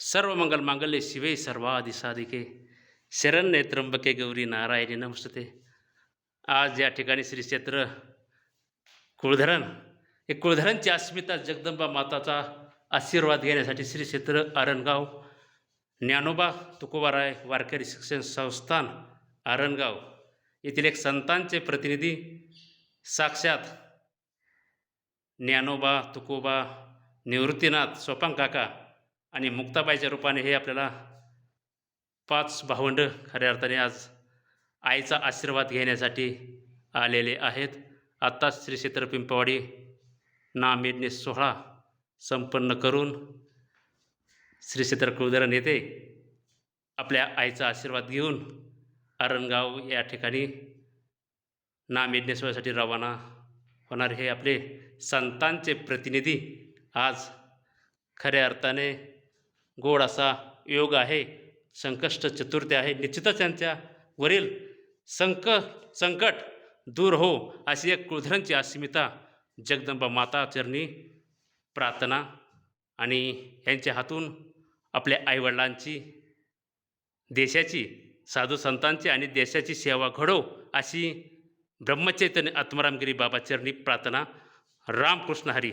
सर्व मंगल मांगल्य शिवे सर्वाधी साधिके शरण्ये त्र्यंबके गौरी नारायणी नमस्ते आज या ठिकाणी श्री क्षेत्र कुळधरण हे कुळधरणची अस्मिता जगदंबा माताचा आशीर्वाद घेण्यासाठी श्री क्षेत्र आरणगाव ज्ञानोबा तुकोबाराय वारकरी शिक्षण संस्थान आरणगाव येथील एक संतांचे प्रतिनिधी साक्षात ज्ञानोबा तुकोबा निवृत्तीनाथ सोपांग काका आणि मुक्ताबाईच्या रूपाने हे आपल्याला पाच भावंड खऱ्या अर्थाने आज आईचा आशीर्वाद घेण्यासाठी आलेले आहेत. आत्ताच श्री क्षेत्र पिंपवाडी नामेडणे सोहळा संपन्न करून श्री क्षेत्र कुळधरण येथे आपल्या आईचा आशीर्वाद घेऊन अरणगाव या ठिकाणी नामेडणे सोहळ्यासाठी रवाना होणार हे आपले संतांचे प्रतिनिधी आज खऱ्या अर्थाने गोड असा योग आहे संकष्ट चतुर्थी आहे. निश्चितच त्यांच्या वरील संक संकट दूर हो अशी एक कुळधरांची अस्मिता जगदंबा माता चरणी प्रार्थना आणि यांच्या हातून आपल्या आईवडिलांची देशाची साधू संतांची आणि देशाची सेवा घडो अशी ब्रह्मचैतन्य आत्मारामगिरी बाबा चरणी प्रार्थना. रामकृष्ण हरी.